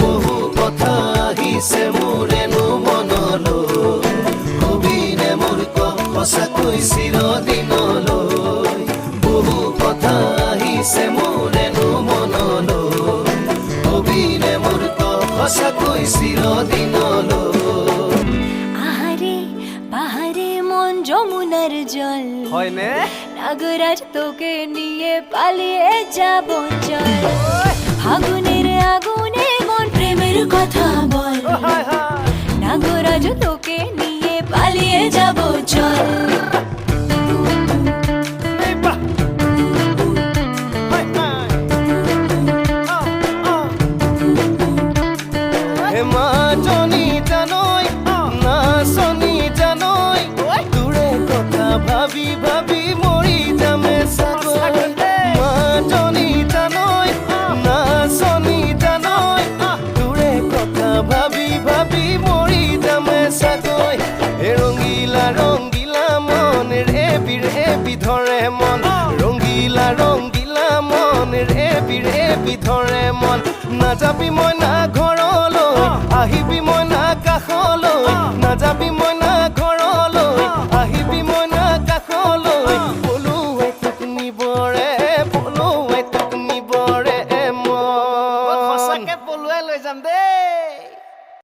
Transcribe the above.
বহু কথা আহিছে মোৰ এনো মনলৈ কবিৰে মোৰ সঁচাকৈ চিৰদিনলৈ। বহু কথা আহিছে মোৰ এনো মনলৈ কবিৰে মোৰ সঁচাকৈ চিৰদিনলৈ। যমুনার জল। হয় না নাগরাজ তোকে নিয়ে পালিয়ে যাব চল নাগরাজ তোকে নিয়ে পালিয়ে যাব চল। এই বিধৰে মন নাযাবি মই না ঘৰলৈ আহিবি মই না কাষলৈ নাযাবি মই না ঘৰলৈ আহিবি মই না কাষলৈ। পলুৱে তোক নিবৰে পলুৱে তোক নিবৰে মই সঁচাকে পলুৱাই লৈ যাম দেই।